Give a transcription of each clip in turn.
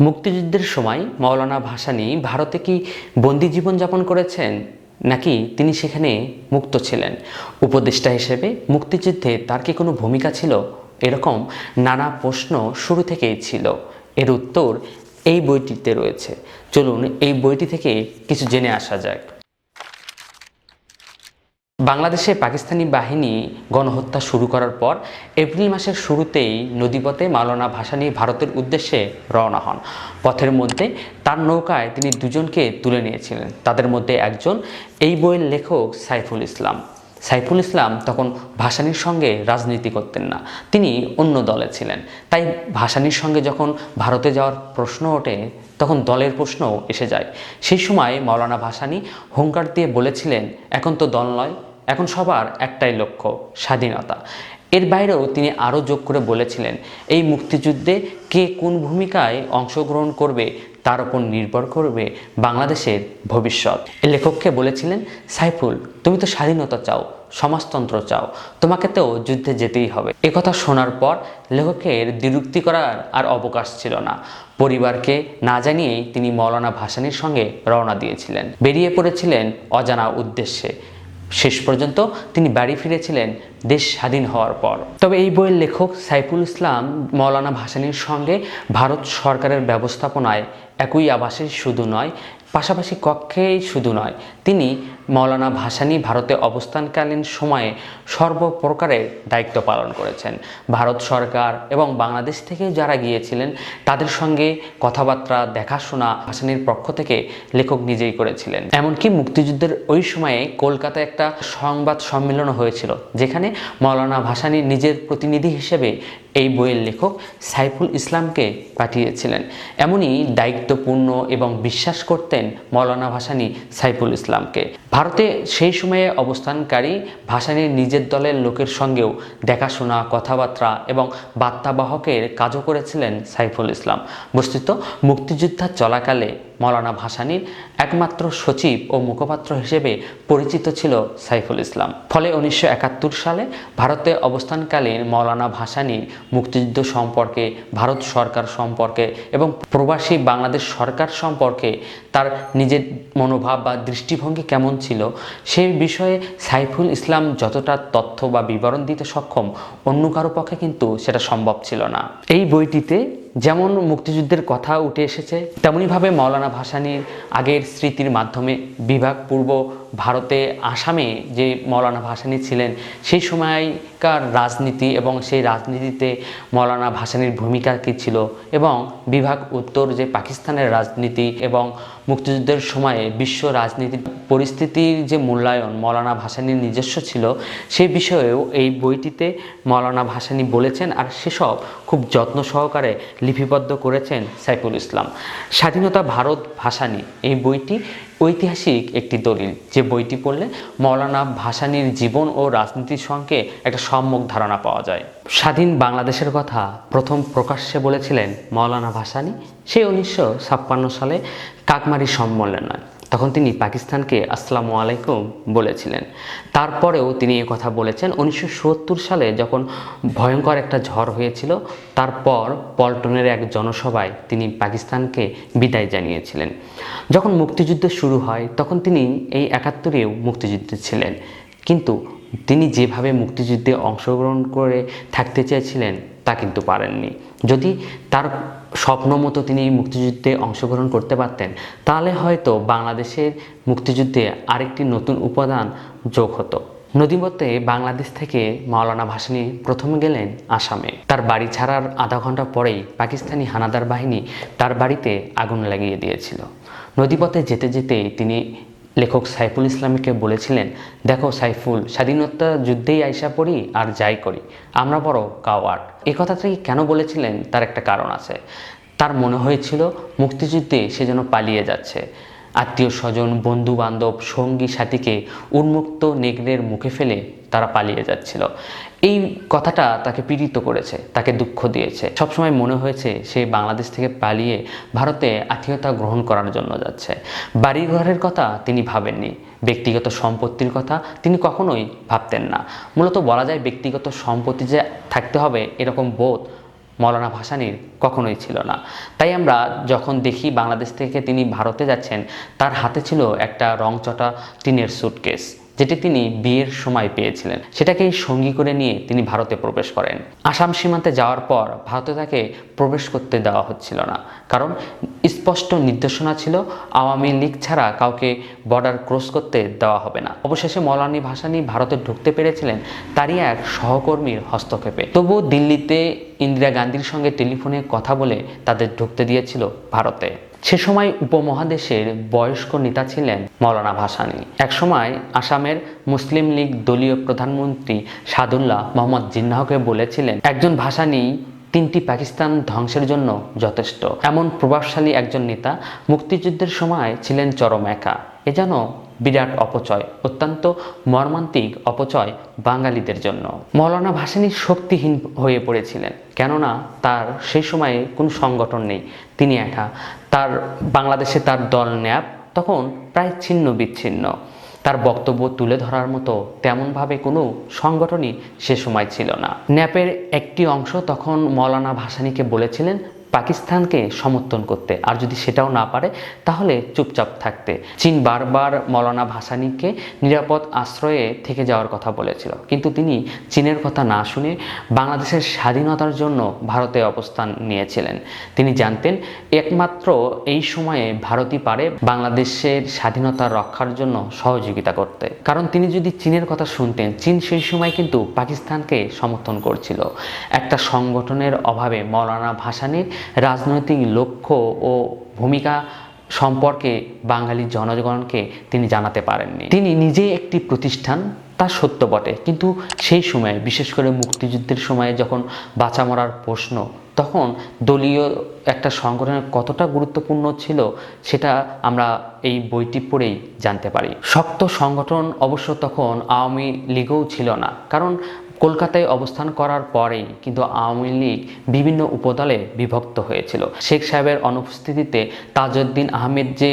মুক্তিযুদ্ধের সময় মৌলানা ভাসানি ভারতে কি বন্দি জীবনযাপন করেছেন, নাকি তিনি সেখানে মুক্ত ছিলেন? উপদেষ্টা হিসেবে মুক্তিযুদ্ধে তার কি কোনো ভূমিকা ছিল? এরকম নানা প্রশ্ন শুরু থেকেই ছিল। এর উত্তর এই বইটিতে রয়েছে। চলুন এই বইটি থেকে কিছু জেনে আসা যাক। বাংলাদেশে পাকিস্তানি বাহিনী গণহত্যা শুরু করার পর এপ্রিল মাসের শুরুতেই নদীপথে মাওলানা ভাসানী ভারতের উদ্দেশ্যে রওনা হন। পথের মধ্যে তার নৌকায় তিনি দুজনকে তুলে নিয়েছিলেন। তাদের মধ্যে একজন এই বইয়ের লেখক সাইফুল ইসলাম। সাইফুল ইসলাম তখন ভাসানীর সঙ্গে রাজনীতি করতেন না, তিনি অন্য দলে ছিলেন। তাই ভাসানীর সঙ্গে যখন ভারতে যাওয়ার প্রশ্ন ওঠে, তখন দলের প্রশ্নও এসে যায়। সেই সময় মাওলানা ভাসানী হুঙ্কার দিয়ে বলেছিলেন, এখন তো দল নয় এখন সবার একটাই লক্ষ্য, স্বাধীনতা। এর বাইরেও তিনি আরও যোগ করে বলেছিলেন, এই মুক্তিযুদ্ধে কে কোন ভূমিকায় অংশগ্রহণ করবে তার উপর নির্ভর করবে বাংলাদেশের ভবিষ্যৎ। লেখককে বলেছিলেন, সাইফুল, তুমি তো স্বাধীনতা চাও, সমাজতন্ত্র চাও, তোমাকে তো যুদ্ধে যেতেই হবে। কথা শোনার পর লেখকের দ্বিরুক্তি করার আর অবকাশ ছিল না। পরিবারকে না জানিয়েই তিনি মৌলানা ভাসানীর সঙ্গে রওনা দিয়েছিলেন। বেরিয়ে পড়েছিলেন অজানা উদ্দেশ্যে। শেষ পর্যন্ত তিনি বাড়ি ফিরেছিলেন দেশ স্বাধীন হওয়ার পর। তবে এই বইয়ের লেখক সাইফুল ইসলাম মৌলানা ভাসানির সঙ্গে ভারত সরকারের ব্যবস্থাপনায় একই আবাসে শুধু নয় পাশাপাশি কক্ষেই শুধু নয়, তিনি মৌলানা ভাসানী ভারতে অবস্থানকালীন সময়ে সর্বপ্রকারের দায়িত্ব পালন করেছেন। ভারত সরকার এবং বাংলাদেশ থেকে যারা গিয়েছিলেন, তাদের সঙ্গে কথাবার্তা, দেখাশোনা ভাসানীর পক্ষ থেকে লেখক নিজেই করেছিলেন। এমনকি মুক্তিযুদ্ধের ওই সময়ে কলকাতায় একটা সংবাদ সম্মেলন হয়েছিল, যেখানে মৌলানা ভাসানী নিজের প্রতিনিধি হিসেবে এই বইয়ের লেখক সাইফুল ইসলামকে পাঠিয়েছিলেন। এমনই দায়িত্বপূর্ণ এবং বিশ্বাস করতেন মৌলানা ভাসানী সাইফুল ইসলামকে। ভারতে সেই সময়ে অবস্থানকারী ভাসানীর নিজের দলের লোকের সঙ্গেও দেখাশোনা, কথাবার্তা এবং বার্তাবাহকের কাজও করেছিলেন সাইফুল ইসলাম। বস্তুত মুক্তিযুদ্ধ চলাকালে মৌলানা ভাসানীর একমাত্র সচিব ও মুখপাত্র হিসেবে পরিচিত ছিল সাইফুল ইসলাম। ফলে উনিশশো একাত্তর সালে ভারতে অবস্থানকালীন মৌলানা ভাসানীর মুক্তিযুদ্ধ সম্পর্কে, ভারত সরকার সম্পর্কে এবং প্রবাসী বাংলাদেশ সরকার সম্পর্কে তার নিজের মনোভাব বা দৃষ্টিভঙ্গি কেমন ছিল সেই বিষয়ে সাইফুল ইসলাম যতটা তথ্য বা বিবরণ দিতে সক্ষম অন্য কারও পক্ষে কিন্তু সেটা সম্ভব ছিল না। এই বইটিতে যেমন মুক্তিযুদ্ধের কথা উঠে এসেছে তেমনইভাবে মৌলানা ভাসানীর আগের স্মৃতির মাধ্যমে বিভাগ পূর্ব ভারতে আসামে যে মৌলানা ভাসানী ছিলেন, সেই সময়কার রাজনীতি এবং সেই রাজনীতিতে মৌলানা ভাসানীর ভূমিকা কী ছিল এবং বিভাগ উত্তর যে পাকিস্তানের রাজনীতি এবং মুক্তিযুদ্ধের সময়ে বিশ্ব রাজনীতির পরিস্থিতির যে মূল্যায়ন মৌলানা ভাসানীর নিজস্ব ছিল সেই বিষয়েও এই বইটিতে মৌলানা ভাসানী বলেছেন আর সেসব খুব যত্ন সহকারে লিপিবদ্ধ করেছেন সাইফুল ইসলাম। স্বাধীনতা ভারত ভাসানী, এই বইটি ঐতিহাসিক একটি দলিল যে বইটি পড়লে মৌলানা ভাসানীর জীবন ও রাজনীতির সঙ্গে একটা সম্যক ধারণা পাওয়া যায়। স্বাধীন বাংলাদেশের কথা প্রথম প্রকাশ্যে বলেছিলেন মৌলানা ভাসানি সেই উনিশশো ছাপ্পান্ন সালে কাকমারি সম্মেলনায় তখন তিনি পাকিস্তানকে আসসালামু আলাইকুম বলেছিলেন। তারপরেও তিনি এ কথা বলেছেন, উনিশশো সত্তর সালে যখন ভয়ঙ্কর একটা ঝড় হয়েছিল, তারপর পল্টনের এক জনসভায় তিনি পাকিস্তানকে বিদায় জানিয়েছিলেন। যখন মুক্তিযুদ্ধ শুরু হয়, তখন তিনি এই একাত্তরেও মুক্তিযুদ্ধে ছিলেন। কিন্তু তিনি যেভাবে মুক্তিযুদ্ধে অংশগ্রহণ করে থাকতে চেয়েছিলেন, তা কিন্তু পারেননি। যদি তার স্বপ্ন মতো তিনি মুক্তিযুদ্ধে অংশগ্রহণ করতে পারতেন, তাহলে হয়তো বাংলাদেশের মুক্তিযুদ্ধে আরেকটি নতুন উপাদান যোগ হতো। নদীপথে বাংলাদেশ থেকে মাওলানা ভাসানী প্রথমে গেলেন আসামে। তার বাড়ি ছাড়ার আধা ঘণ্টা পরেই পাকিস্তানি হানাদার বাহিনী তার বাড়িতে আগুন লাগিয়ে দিয়েছিল। নদীপথে যেতে যেতে তিনি লেখক সাইফুল ইসলামকে বলেছিলেন, দেখো সাইফুল, স্বাধীনতা যুদ্ধেই আইসা পড়ি আর যাই করি। আমরা বড় কাওয়ার্ড। এই কথাটাই কেন বলেছিলেন? তার একটা কারণ আছে। তার মনে হয়েছিল, মুক্তিযুদ্ধে সে যেন পালিয়ে যাচ্ছে। আত্মীয় স্বজন বন্ধু বান্ধব সঙ্গী, সাথীকে উন্মুক্ত নেগড়ের মুখে ফেলে তারা পালিয়ে যাচ্ছিল। এই কথাটা তাকে পীড়িত করেছে, তাকে দুঃখ দিয়েছে। সবসময় মনে হয়েছে সে বাংলাদেশ থেকে পালিয়ে ভারতে আত্মীয়তা গ্রহণ করার জন্য যাচ্ছে। বাড়িঘরের কথা তিনি ভাবেননি, ব্যক্তিগত সম্পত্তির কথা তিনি কখনোই ভাবতেন না। মূলত বলা যায় ব্যক্তিগত সম্পত্তি যে থাকতে হবে এরকম বোধ মৌলানা ভাসানির কখনোই ছিল না। তাই আমরা যখন দেখি বাংলাদেশ থেকে তিনি ভারতে যাচ্ছেন, তার হাতে ছিল একটা রংচটা টিনের সুটকেস যেটি তিনি বিয়ের সময় পেয়েছিলেন সেটাকেই সঙ্গী করে নিয়ে তিনি ভারতে প্রবেশ করেন। আসাম সীমান্তে যাওয়ার পর ভারতে তাকে প্রবেশ করতে দেওয়া হচ্ছিল না। কারণ স্পষ্ট নির্দেশনা ছিল, আওয়ামী লীগ ছাড়া কাউকে বর্ডার ক্রস করতে দেওয়া হবে না। অবশেষে মৌলানি ভাসানি ভারতে ঢুকতে পেরেছিলেন, তারই এক সহকর্মীর হস্তক্ষেপে। তবু দিল্লিতে ইন্দিরা গান্ধীর সঙ্গে টেলিফোনে কথা বলে তাদের ঢুকতে দিয়েছিল ভারতে। সে সময় উপমহাদেশের বয়স্ক নেতা ছিলেন মৌলানা ভাসানী। একসময় আসামের মুসলিম লীগ দলীয় প্রধানমন্ত্রী সাদুল্লাহ মোহাম্মদ জিন্নাহকে বলেছিলেন, একজন ভাসানী তিনটি পাকিস্তান ধ্বংসের জন্য যথেষ্ট। এমন প্রভাবশালী একজন নেতা মুক্তিযুদ্ধের সময় ছিলেন চরম একা। এ যেন বিরাট অপচয়, অত্যন্ত মর্মান্তিক অপচয় বাঙালিদের জন্য। মৌলানা ভাসানী শক্তিহীন হয়ে পড়েছিলেন, কেননা তার সেই সময়ে কোনো সংগঠন নেই। তিনি একা। তার বাংলাদেশে তার দল ন্যাপ, তখন প্রায় ছিন্ন বিচ্ছিন্ন। তার বক্তব্য তুলে ধরার মতো তেমনভাবে কোনো সংগঠনই সে সময় ছিল না। ন্যাপের একটি অংশ তখন মৌলানা ভাসানীকে বলেছিলেন পাকিস্তানকে সমর্থন করতে। আর যদি সেটাও না পারে, তাহলে চুপচাপ থাকতে। চীন বারবার মৌলানা ভাসানীকে নিরাপদ আশ্রয়ে থেকে যাওয়ার কথা বলেছিল। কিন্তু তিনি চীনের কথা না শুনে বাংলাদেশের স্বাধীনতার জন্য ভারতে অবস্থান নিয়েছিলেন। তিনি জানতেন, একমাত্র এই সময়ে ভারতই পারে বাংলাদেশের স্বাধীনতা রক্ষার জন্য সহযোগিতা করতে। কারণ তিনি যদি চীনের কথা শুনতেন, চীন সেই সময় কিন্তু পাকিস্তানকে সমর্থন করছিল। একটা সংগঠনের অভাবে মৌলানা ভাসানীর রাজনৈতিক লক্ষ্য ও ভূমিকা সম্পর্কে বাঙালি জনগণকে তিনি জানাতে পারেননি। তিনি নিজে একটি প্রতিষ্ঠান, তা সত্য বটে। কিন্তু সেই সময়ে, বিশেষ করে মুক্তিযুদ্ধের সময়ে যখন বাঁচা মরার প্রশ্ন, তখন দলীয় একটা সংগঠনের কতটা গুরুত্বপূর্ণ ছিল, সেটা আমরা এই বইটি পড়েই জানতে পারি। শক্ত সংগঠন অবশ্য তখন আওয়ামী লীগও ছিল না। কারণ কলকাতায় অবস্থান করার পরেই কিন্তু আওয়ামী লীগ বিভিন্ন উপদলে বিভক্ত হয়েছিল। শেখ সাহেবের অনুপস্থিতিতে তাজউদ্দিন আহমেদ যে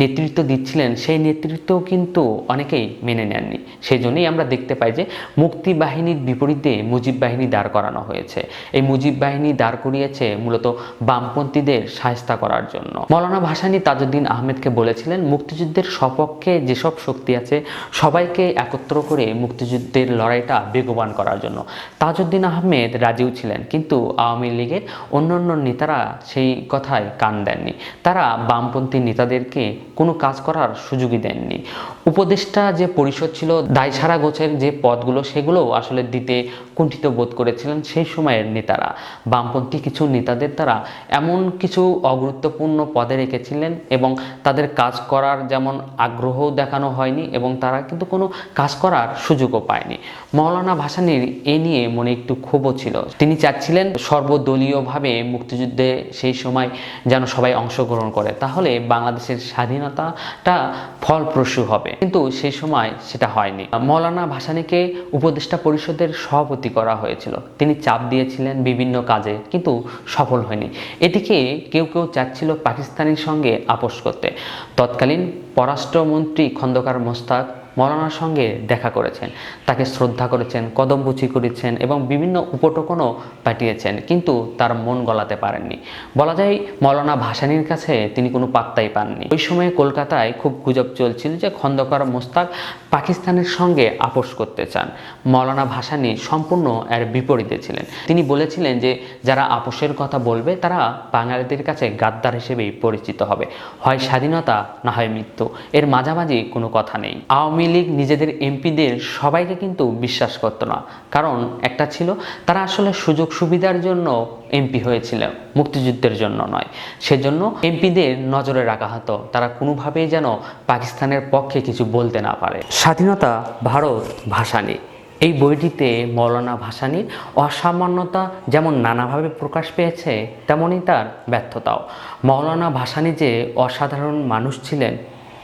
নেতৃত্ব দিচ্ছিলেন, সেই নেতৃত্বও কিন্তু অনেকেই মেনে নেননি। সেই জন্যই আমরা দেখতে পাই যে মুক্তি বাহিনীর বিপরীতে মুজিব বাহিনী দাঁড় করানো হয়েছে। এই মুজিব বাহিনী দাঁড় করিয়েছে মূলত বামপন্থীদের সাহস্তা করার জন্য। মৌলানা ভাসানী তাজউদ্দিন আহমেদকে বলেছিলেন, মুক্তিযুদ্ধের সপক্ষে যেসব শক্তি আছে, সবাইকে একত্র করে মুক্তিযুদ্ধের লড়াইটা বেগবান করার জন্য। তাজউদ্দিন আহমেদ রাজিও ছিলেন, কিন্তু আওয়ামী লীগের অন্যান্য নেতারা সেই কথায় কান দেননি। তারা বামপন্থী নেতাদেরকে কোনো কাজ করার সুযোগই দেননি। উপদেষ্টা যে পরিষদ ছিল দায়সারা গোছের যে পদগুলো সেগুলো আসলে দিতে কুণ্ঠিত বোধ করেছিলেন সেই সময়ের নেতারা। বামপন্থী কিছু নেতাদের তারা এমন কিছু অগুরুত্বপূর্ণ পদে রেখেছিলেন এবং তাদের কাজ করার যেমন আগ্রহ দেখানো হয়নি এবং তারা কিন্তু কোনো কাজ করার সুযোগও পায়নি। মৌলানা ভাসানীর এ নিয়ে মনে একটু ক্ষোভও ছিল। তিনি চাচ্ছিলেন সর্বদলীয়ভাবে মুক্তিযুদ্ধে সেই সময় যেন সবাই অংশগ্রহণ করে। তাহলে বাংলাদেশের স্বাধীনতাটা ফলপ্রসূ হবে। কিন্তু সেই সময় সেটা হয়নি। মৌলানা ভাসানীকে উপদেষ্টা পরিষদের সভাপতি করা হয়েছিল। তিনি চাপ দিয়েছিলেন বিভিন্ন কাজে, কিন্তু সফল হয়নি। এটিকে কেউ কেউ চাচ্ছিল পাকিস্তানের সঙ্গে আপোষ করতে। তৎকালীন পররাষ্ট্রমন্ত্রী খন্দকার মোস্তাক মৌলানার সঙ্গে দেখা করেছেন। তাকে শ্রদ্ধা করেছেন কদমবুচি করেছেন এবং বিভিন্ন উপটোকনও পাঠিয়েছেন, কিন্তু তার মন গলাতে পারেননি। বলা যায় মৌলানা ভাসানীর কাছে তিনি কোনো পাত্তাই পাননি। ওই সময়ে কলকাতায় খুব গুজব চলছিল যে খন্দকার মোস্তাক পাকিস্তানের সঙ্গে আপোষ করতে চান। মৌলানা ভাসানী সম্পূর্ণ এর বিপরীতে ছিলেন। তিনি বলেছিলেন যে, যারা আপোষের কথা বলবে, তারা বাঙালিদের কাছে গাদ্দার হিসেবেই পরিচিত হবে। হয় স্বাধীনতা, না হয় মৃত্যু। এর মাঝামাঝি কোনো কথা নেই। আওয়ামী লীগ নিজেদের এমপিদের সবাইকে কিন্তু বিশ্বাস করতো না। কারণ একটা ছিল, তারা আসলে সুযোগ সুবিধার জন্য এমপি হয়েছিল, মুক্তিযুদ্ধের জন্য নয়। সেজন্য এমপিদের নজরে রাখা হতো, তারা কোনোভাবেই যেন পাকিস্তানের পক্ষে কিছু বলতে না পারে। স্বাধীনতা ভারত ভাসানী। এই বইটিতে মৌলানা ভাসানীর অসামান্যতা যেমন নানাভাবে প্রকাশ পেয়েছে, তেমনই তার ব্যর্থতাও। মৌলানা ভাসানী যে অসাধারণ মানুষ ছিলেন,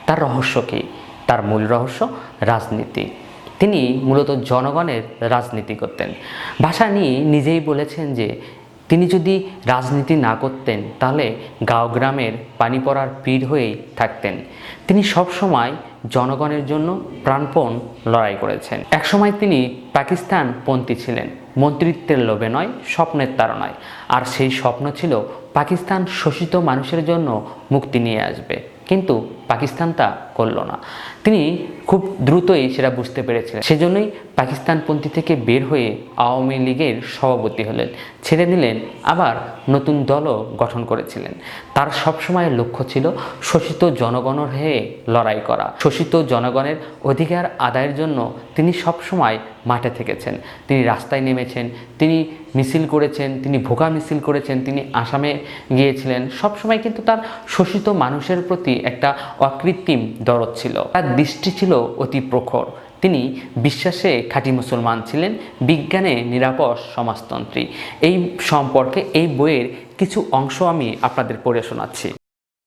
তার রহস্য কী? তার মূল রহস্য রাজনীতি। তিনি মূলত জনগণের রাজনীতি করতেন। ভাষা নিয়ে নিজেই বলেছেন যে, তিনি যদি রাজনীতি না করতেন, তাহলে গাঁও গ্রামের পানি পড়ার পীর হয়েই থাকতেন। তিনি সবসময় জনগণের জন্য প্রাণপণ লড়াই করেছেন। একসময় তিনি পাকিস্তান পন্থী ছিলেন। মন্ত্রিত্বের লোভে নয়, স্বপ্নের তাড়নায়। আর সেই স্বপ্ন ছিল পাকিস্তান শোষিত মানুষের জন্য মুক্তি নিয়ে আসবে। কিন্তু পাকিস্তান তা করল না। তিনি খুব দ্রুতই সেটা বুঝতে পেরেছিলেন। সেজন্যই পাকিস্তানপন্থী থেকে বের হয়ে আওয়ামী লীগের সভাপতি হলেন। ছেড়ে দিলেন, আবার নতুন দলও গঠন করেছিলেন। তার সবসময় লক্ষ্য ছিল শোষিত জনগণের হয়ে লড়াই করা। শোষিত জনগণের অধিকার আদায়ের জন্য তিনি সবসময় মাঠে থেকেছেন। তিনি রাস্তায় নেমেছেন, তিনি মিছিল করেছেন, তিনি ভোগা মিছিল করেছেন, তিনি আসামে গিয়েছিলেন। সবসময় কিন্তু তার শোষিত মানুষের প্রতি একটা অকৃত্রিম দরদ ছিল। তার দৃষ্টি ছিল অতি প্রখর। তিনি বিশ্বাসে খাঁটি মুসলমান ছিলেন, বিজ্ঞানে নিরাপদ সমাজতন্ত্রী। এই সম্পর্কে এই বইয়ের কিছু অংশ আমি আপনাদের পড়ে শোনাচ্ছি।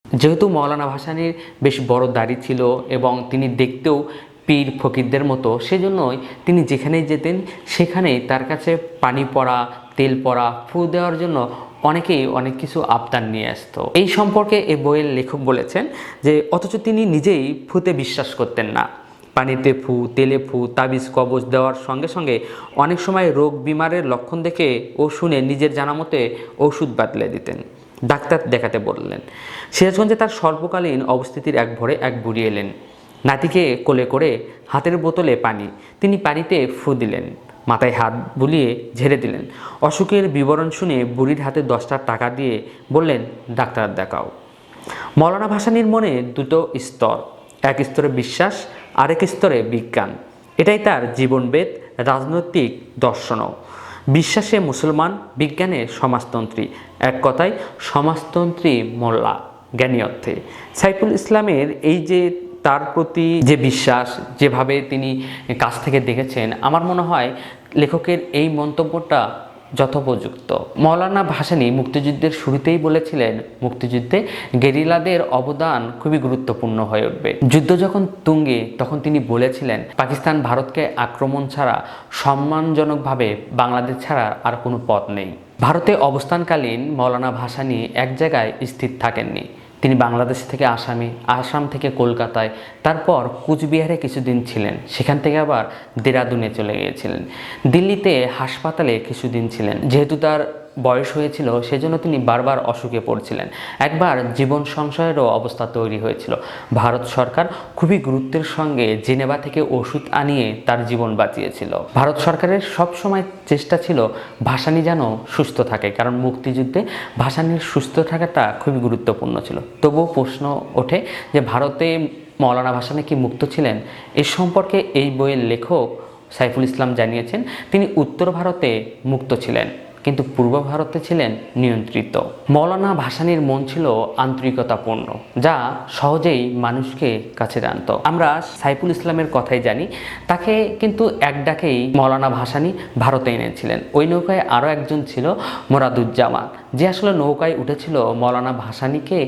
যেহেতু মৌলানা ভাসানীর বেশ বড় দাড়ি ছিল এবং তিনি দেখতেও পীর ফকিরদের মতো, সেজন্যই তিনি যেখানেই যেতেন, সেখানেই তার কাছে পানি পড়া, তেল পড়া, ফু দেওয়ার জন্য অনেকেই অনেক কিছু আবদার নিয়ে আসতো। এই সম্পর্কে এই বইয়ের লেখক বলেছেন যে, অথচ তিনি নিজেই ফুতে বিশ্বাস করতেন না। পানিতে ফু, তেলে ফু, তাবিজ, কবজ দেওয়ার সঙ্গে সঙ্গে অনেক সময় রোগ বিমারের লক্ষণ দেখে ও শুনে নিজের জানা মতে ওষুধ বাতলে দিতেন। ডাক্তার দেখাতে বললেন। সিরাজগঞ্জে তার স্বল্পকালীন অবস্থিতির এক ভরে এক বুড়ি এলেন। নাতিকে কোলে করে হাতের বোতলে পানি, তিনি পানিতে ফু দিলেন। মাথায় হাত বুলিয়ে ঝেড়ে দিলেন। অসুখের বিবরণ শুনে বুড়ির হাতে দশটা টাকা দিয়ে বললেন, ডাক্তার দেখাও। মৌলানা ভাসানীর মনে দুটো স্তর এক স্তরে বিশ্বাস, আরেক স্তরে বিজ্ঞান। এটাই তার জীবনবেদ, রাজনৈতিক দর্শনও। বিশ্বাসে মুসলমান, বিজ্ঞানে সমাজতন্ত্রী। এক কথায়, সমাজতন্ত্রী মোল্লা, জ্ঞানী অর্থে। সাইফুল ইসলামের এই যে তার প্রতি যে বিশ্বাস, যেভাবে তিনি কাছ থেকে দেখেছেন, আমার মনে হয় লেখকের এই মন্তব্যটা যথোপযুক্ত। মৌলানা ভাসানী মুক্তিযুদ্ধের শুরুতেই বলেছিলেন, মুক্তিযুদ্ধে গেরিলাদের অবদান খুবই গুরুত্বপূর্ণ হয়ে উঠবে। যুদ্ধ যখন তুঙ্গে, তখন তিনি বলেছিলেন, পাকিস্তান ভারতকে আক্রমণ ছাড়া, সম্মানজনকভাবে বাংলাদেশ ছাড়া আর কোনো পথ নেই। ভারতে অবস্থানকালীন মৌলানা ভাসানী এক জায়গায় স্থির থাকেননি। তিনি বাংলাদেশ থেকে আসামে, আসাম থেকে কলকাতায়, তারপর কুচবিহারে কিছুদিন ছিলেন। সেখান থেকে আবার দেরাদুনে চলে গিয়েছিলেন। দিল্লিতে হাসপাতালে কিছুদিন ছিলেন। যেহেতু তার বয়স হয়েছিল, সেজন্য তিনি বারবার অসুখে পড়ছিলেন। একবার জীবন সংশয়েরও অবস্থা তৈরি হয়েছিল। ভারত সরকার খুবই গুরুত্বের সঙ্গে জেনেভা থেকে ওষুধ আনিয়ে তার জীবন বাঁচিয়েছিল। ভারত সরকারের সব সময় চেষ্টা ছিল ভাসানি যেন সুস্থ থাকে, কারণ মুক্তিযুদ্ধে ভাসানির সুস্থ থাকাটা খুবই গুরুত্বপূর্ণ ছিল। তবুও প্রশ্ন ওঠে যে, ভারতে মৌলানা ভাসানি কি মুক্ত ছিলেন? এ সম্পর্কে এই বইয়ের লেখক সাইফুল ইসলাম জানিয়েছেন, তিনি উত্তর ভারতে মুক্ত ছিলেন। কিন্তু পূর্ব ভারতে ছিলেন নিয়ন্ত্রিত। মৌলানা ভাসানির মন ছিল আন্তরিকতাপূর্ণ, যা সহজেই মানুষকে কাছে টানত আমরা সাইফুল ইসলামের কথাই জানি, তাকে কিন্তু এক ডাকেই মৌলানা ভাসানি ভারতে এনেছিলেন। ওই নৌকায় আরও একজন ছিল মোরাদুজ্জামান, যে আসলে নৌকায় উঠেছিল মৌলানা ভাসানিকে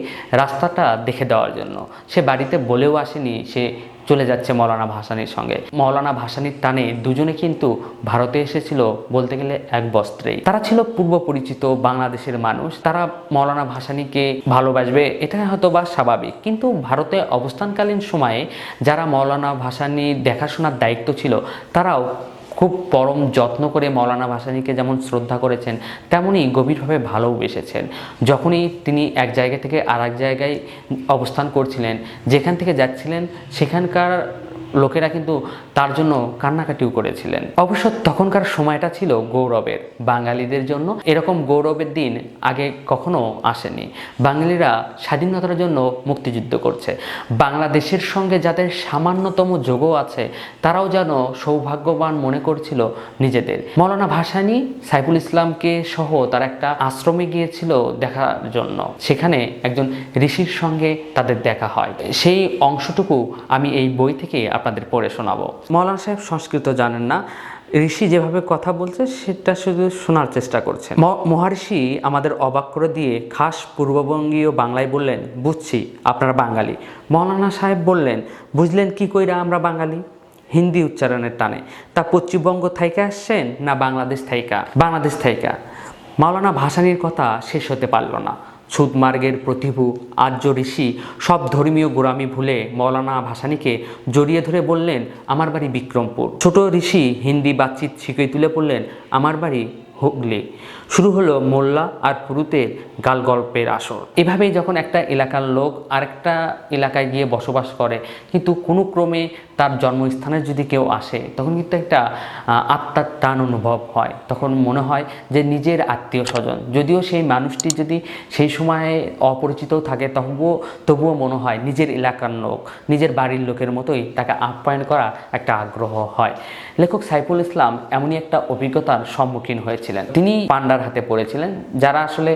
রাস্তাটা দেখে দেওয়ার জন্য। সে বাড়িতে বলেও আসেনি সে চলে যাচ্ছে মৌলানা ভাসানির সঙ্গে। মৌলানা ভাসানির টানে দুজনে কিন্তু ভারতে এসেছিল বলতে গেলে এক বস্ত্রেই। তারা ছিল পূর্ব পরিচিত, বাংলাদেশের মানুষ। তারা মৌলানা ভাসানিকে ভালোবাসবে এটা হয়তো বা স্বাভাবিক। কিন্তু ভারতে অবস্থানকালীন সময়ে যারা মৌলানা ভাসানির দেখাশোনার দায়িত্ব ছিল, তারাও খুব পরম যত্ন করে মৌলানা ভাসানীকে যেমন শ্রদ্ধা করেছেন, তেমনই গভীরভাবে ভালোবেসেছেন যখনই তিনি এক জায়গা থেকে আর এক জায়গায় অবস্থান করছিলেন, যেখান থেকে যাচ্ছিলেন, সেখানকার লোকেরা কিন্তু তার জন্য কান্নাকাটিও করেছিলেন। অবশ্য তখনকার সময়টা ছিল গৌরবের। বাঙালিদের জন্য এরকম গৌরবের দিন আগে কখনো আসেনি। বাঙালিরা স্বাধীনতার জন্য মুক্তিযুদ্ধ করছে। বাংলাদেশের সঙ্গে যাদের সামান্যতম যোগও আছে, তারাও যেন সৌভাগ্যবান মনে করছিল নিজেদের। মৌলানা ভাসানী সাইফুল ইসলামকে সহ তার একটা আশ্রমে গিয়েছিল দেখার জন্য। সেখানে একজন ঋষির সঙ্গে তাদের দেখা হয়। সেই অংশটুকু আমি এই বই থেকে আপনাদের পড়ে শোনাবো। মৌলানা সাহেব সংস্কৃত জানেন না। ঋষি যেভাবে কথা বলছে, সেটা শুধু শোনার চেষ্টা করছে। মহারিষি আমাদের অবাক করে দিয়ে খাস পূর্ববঙ্গীয় বাংলায় বললেন, বুঝছি, আপনারা বাঙালি। মৌলানা সাহেব বললেন, বুঝলেন কি কইরা আমরা বাঙালি? হিন্দি উচ্চারণের টানে। তা পশ্চিমবঙ্গ থাইকা আসছেন না বাংলাদেশ থাইকা? বাংলাদেশ থাইকা? মাওলানা ভাসানির কথা শেষ হতে পারল না। সুদমার্গের প্রতিভু আর্য ঋষি সব ধর্মীয় গোড়ামি ভুলে মৌলানা ভাসানীকে জড়িয়ে ধরে বললেন, আমার বাড়ি বিক্রমপুর। ছোট ঋষি হিন্দি বাতচিত শিখে তুলে পড়লেন আমার বাড়ি হুগলি। শুরু হলো মোল্লা আর পুরুতের গাল গল্পের আসর। এভাবেই যখন একটা এলাকার লোক আরেকটা এলাকায় গিয়ে বসবাস করে, কিন্তু কোনো ক্রমে তার জন্মস্থানে যদি কেউ আসে, তখন কিন্তু একটা আত্মার টান অনুভব হয়। তখন মনে হয় যে নিজের আত্মীয় স্বজন, যদিও সেই মানুষটি যদি সেই সময়ে অপরিচিতও থাকে, তবুও তবুও মনে হয় নিজের এলাকার লোক, নিজের বাড়ির লোকের মতোই তাকে আপ্যায়ন করা একটা আগ্রহ হয়। লেখক সাইফুল ইসলাম এমনই একটা অভিজ্ঞতার সম্মুখীন হয়েছিলেন। তিনি পান্ডার হাতে পড়েছিলেন, যারা আসলে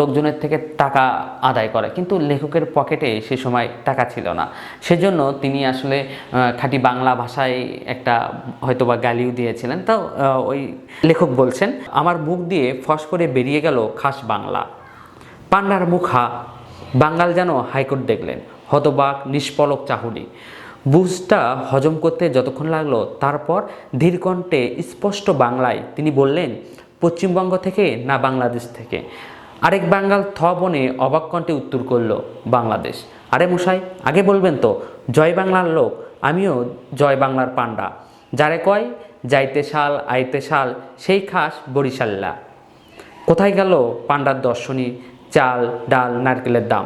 লোকজনের থেকে টাকা আদায় করে, কিন্তু লেখকের পকেটে সে সময় টাকা ছিল না। সেজন্য তিনি আসলে খাঁটি বাংলা ভাষায় একটা হয়তোবা গালিও দিয়েছিলেন। তাও ওই লেখক বলছেন, আমার মুখ দিয়ে ফস করে বেরিয়ে গেল খাস বাংলা। পান্ডার মুখা বাঙ্গাল যেন হাইকোর্ট দেখলেন, হতবাক, নিষ্পলক চাহুনি। বুঝটা হজম করতে যতক্ষণ লাগল, তারপর ধীরকণ্ঠে স্পষ্ট বাংলায় তিনি বললেন, পশ্চিমবঙ্গ থেকে না বাংলাদেশ থেকে? আরেক বাঙ্গাল থ বনে অবাক কণ্ঠে উত্তর করল, বাংলাদেশ। আরে মশাই, আগে বলবেন তো, জয় বাংলার লোক আমিও জয় বাংলার পান্ডা যারে কয়, যাইতে শাল, আইতে শাল, সেই খাস বরিশাল্লা। কোথায় গেল পান্ডার দর্শনী, চাল, ডাল, নারকেলের দাম?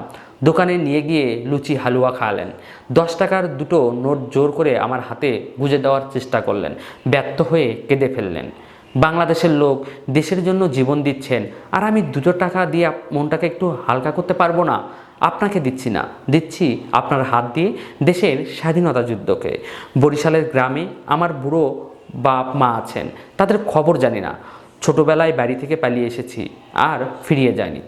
দোকানে নিয়ে গিয়ে লুচি, হালুয়া খাওয়ালেন। দশ টাকার দুটো নোট জোর করে আমার হাতে গুজে দেওয়ার চেষ্টা করলেন। ব্যর্থ হয়ে কেঁদে ফেললেন। বাংলাদেশের লোক দেশের জন্য জীবন দিচ্ছেন, আর আমি দুটো টাকা দিয়ে মনটাকে একটু হালকা করতে পারব না? আপনাকে দিচ্ছি না। দিচ্ছি আপনার হাত দিয়ে দেশের স্বাধীনতা যুদ্ধকে। বরিশালের গ্রামে আমার বুড়ো বাপ মা আছেন, তাদের খবর জানি না। ছোটোবেলায় বাড়ি থেকে পালিয়ে এসেছি আর ফিরিয়ে যায়নি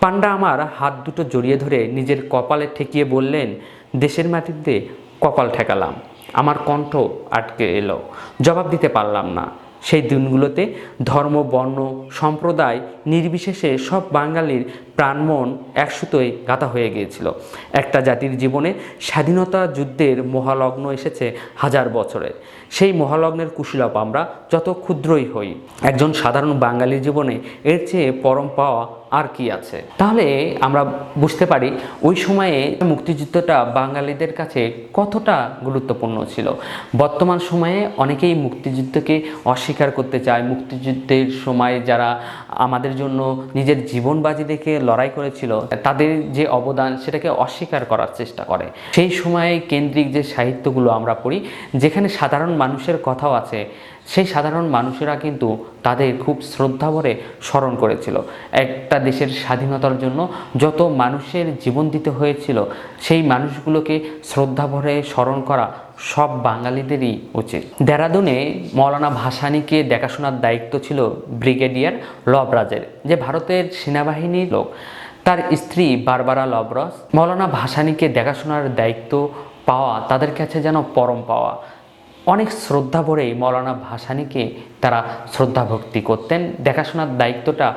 পান্ডা আমার হাত দুটো জড়িয়ে ধরে নিজের কপালে ঠেকিয়ে বললেন, দেশের মাটিতে কপাল ঠেকালাম। আমার কণ্ঠ আটকে এলো। জবাব দিতে পারলাম না। সেই দিনগুলোতে ধর্ম, বর্ণ, সম্প্রদায় নির্বিশেষে সব বাঙালির প্রাণমন একসুতোয় গাঁথা হয়ে গিয়েছিল। একটা জাতির জীবনে স্বাধীনতা যুদ্ধের মহালগ্ন এসেছে হাজার বছরে। সেই মহালগ্নের কুশীলাপ আমরা যত ক্ষুদ্রই হই, একজন সাধারণ বাঙালির জীবনে এর চেয়ে পরম পাওয়া আর কি আছে? তাহলে আমরা বুঝতে পারি ওই সময়ে মুক্তিযুদ্ধটা বাঙালিদের কাছে কতটা গুরুত্বপূর্ণ ছিল। বর্তমান সময়ে অনেকেই মুক্তিযুদ্ধকে অস্বীকার করতে চায়। মুক্তিযুদ্ধের সময় যারা আমাদের জন্য নিজের জীবন বাজি দেখে লড়াই করেছিল, তাদের যে অবদান সেটাকে অস্বীকার করার চেষ্টা করে। সেই সময়ে কেন্দ্রিক যে সাহিত্যগুলো আমরা পড়ি, যেখানে সাধারণ মানুষের কথাও আছে, সেই সাধারণ মানুষেরা কিন্তু তাদের খুব শ্রদ্ধা ভরে স্মরণ করেছিল। একটা দেশের স্বাধীনতার জন্য যত মানুষের জীবন দিতে হয়েছিল, সেই মানুষগুলোকে শ্রদ্ধা ভরে স্মরণ করা সব বাঙালিদেরই উচিত। দেরাদুনে মৌলানা ভাসানীকে দেখাশোনার দায়িত্ব ছিল ব্রিগেডিয়ার লবরাজের, যে ভারতের সেনাবাহিনীর লোক। তার স্ত্রী বারবারা লবরস মৌলানা ভাসানীকে দেখাশোনার দায়িত্ব পাওয়া, তাদের কাছে যেন পরম পাওয়া। অনেক শ্রদ্ধা ভরে মৌলানা ভাসানিকে তারা শ্রদ্ধা ভক্তি করতেন। দেখাশোনার দায়িত্বটা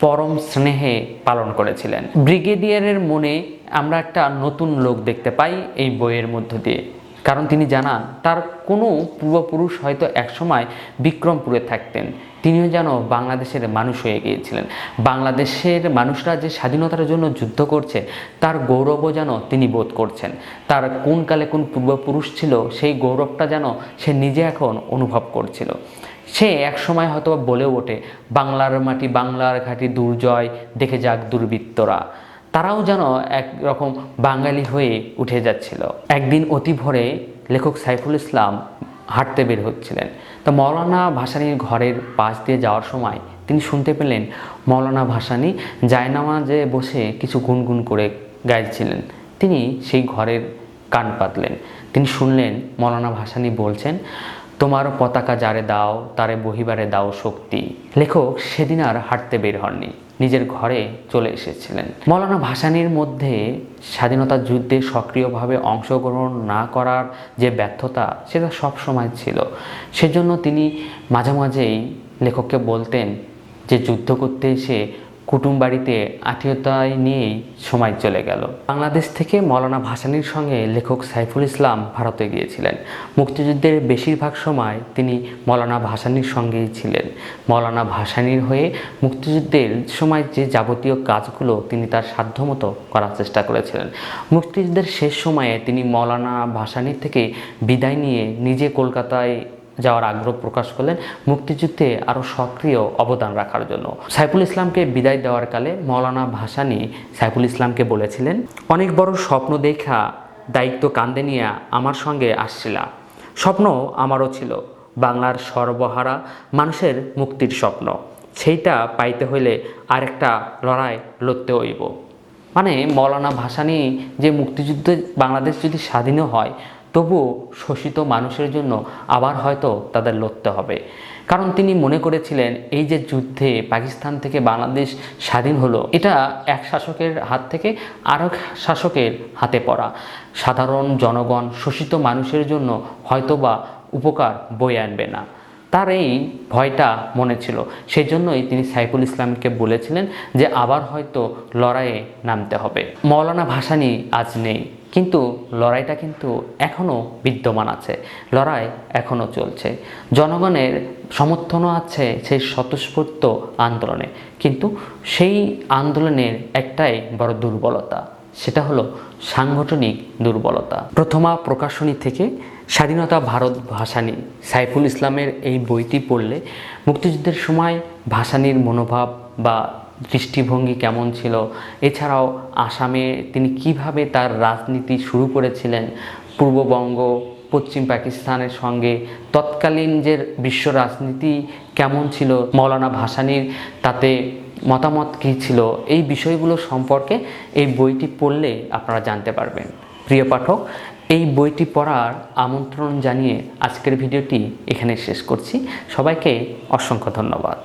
পরম স্নেহে পালন করেছিলেন। ব্রিগেডিয়ারের মনে আমরা একটা নতুন লোক দেখতে পাই এই বইয়ের মধ্য দিয়ে। কারণ তিনি জানান, তার কোনো পূর্বপুরুষ হয়তো একসময় বিক্রমপুরে থাকতেন। তিনিও যেন বাংলাদেশের মানুষ হয়ে গিয়েছিলেন। বাংলাদেশের মানুষরা যে স্বাধীনতার জন্য যুদ্ধ করছে, তার গৌরবও যেন তিনি বোধ করছেন। তার কোন কালে কোন পূর্বপুরুষ ছিল, সেই গৌরবটা যেন সে নিজে এখন অনুভব করছিল। সে এক সময় হয়তো বলেও ওঠে, বাংলার মাটি বাংলার ঘাটি দুর্জয়, দেখে যাক দুর্বৃত্তরা। তারাও যেন একরকম বাঙালি হয়ে উঠে যাচ্ছিল। একদিন অতি ভোরে লেখক সাইফুল ইসলাম হাঁটতে বের হচ্ছিলেন। তো মৌলানা ভাসানীর ঘরের পাশ দিয়ে যাওয়ার সময় তিনি শুনতে পেলেন মৌলানা ভাসানী জায়নামাজে বসে কিছু গুনগুন করে গাইছিলেন। তিনি সেই ঘরের কান পাতলেন। তিনি শুনলেন মৌলানা ভাসানি বলছেন তোমার পতাকা যারে দাও, তারে বহিবারে দাও শক্তি। লেখক সেদিন আর হাঁটতে বের হননি। নিজের ঘরে চলে এসেছিলেন। মৌলানা ভাসানির মধ্যে স্বাধীনতা যুদ্ধে সক্রিয়ভাবে অংশগ্রহণ না করার যে ব্যর্থতা, সেটা সবসময় ছিল। সেজন্য তিনি মাঝে মাঝেই লেখককে বলতেন যে যুদ্ধ করতে এসে কুটুম বাড়িতে আত্মীয়তায় নিয়েই সময় চলে গেল। বাংলাদেশ থেকে মৌলানা ভাসানীর সঙ্গে লেখক সাইফুল ইসলাম ভারতে গিয়েছিলেন। মুক্তিযুদ্ধের বেশিরভাগ সময় তিনি মৌলানা ভাসানীর সঙ্গেই ছিলেন। মৌলানা ভাসানীর হয়ে মুক্তিযুদ্ধের সময় যে যাবতীয় কাজগুলো তিনি তার সাধ্যমতো করার চেষ্টা করেছিলেন। মুক্তিযুদ্ধের শেষ সময়ে তিনি মৌলানা ভাসানীর থেকে বিদায় নিয়ে নিজে কলকাতায় যাওয়ার আগ্রহ প্রকাশ করলেন মুক্তিযুদ্ধে আরও সক্রিয় অবদান রাখার জন্য। সাইফুল ইসলামকে বিদায় দেওয়ার কালে মৌলানা ভাসানী সাইফুল ইসলামকে বলেছিলেন, অনেক বড় স্বপ্ন দেখা, দায়িত্ব কান্দে নিয়ে আমার সঙ্গে আসছিলা স্বপ্ন আমারও ছিল, বাংলার সর্বহারা মানুষের মুক্তির স্বপ্ন। সেইটা পাইতে হইলে আরেকটা লড়াই লড়তে হইব। মানে মৌলানা ভাসানী যে মুক্তিযুদ্ধে বাংলাদেশ যদি স্বাধীনও হয় তবুও শোষিত মানুষের জন্য আবার হয়তো তাদের লড়তে হবে। কারণ তিনি মনে করেছিলেন, এই যে যুদ্ধে পাকিস্তান থেকে বাংলাদেশ স্বাধীন হলো, এটা এক শাসকের হাত থেকে আরেক শাসকের হাতে পড়া। সাধারণ জনগণ শোষিত মানুষের জন্য হয়তোবা উপকার বয়ে আনবে না। তার এই ভয়টা মনে ছিল। সেই জন্যই তিনি সাইফুল ইসলামকে বলেছিলেন যে, আবার হয়তো লড়াইয়ে নামতে হবে। মৌলানা ভাসানী আজ নেই। কিন্তু লড়াইটা কিন্তু এখনও বিদ্যমান আছে, লড়াই এখনও চলছে। জনগণের সমর্থনও আছে সেই স্বতঃস্ফূর্ত আন্দোলনে, কিন্তু সেই আন্দোলনের একটাই বড় দুর্বলতা, সেটা হলো সাংগঠনিক দুর্বলতা। প্রথমা প্রকাশনী থেকে স্বাধীনতা ভারত ভাসানী, সাইফুল ইসলামের এই বইটি পড়লে মুক্তিযুদ্ধের সময় ভাসানীর মনোভাব বা দৃষ্টিভঙ্গি কেমন ছিল? এছাড়াও আসামে তিনি কীভাবে তার রাজনীতি শুরু করেছিলেন? পূর্ববঙ্গ, পশ্চিম পাকিস্তানের সঙ্গে তৎকালীন যে বিশ্ব রাজনীতি কেমন ছিল? মৌলানা ভাসানির তাতে মতামত কী ছিল? এই বিষয়গুলো সম্পর্কে এই বইটি পড়লে আপনারা জানতে পারবেন। প্রিয় পাঠক, এই বইটি পড়ার আমন্ত্রণ জানিয়ে আজকের ভিডিওটি এখানে শেষ করছি। সবাইকে অসংখ্য ধন্যবাদ।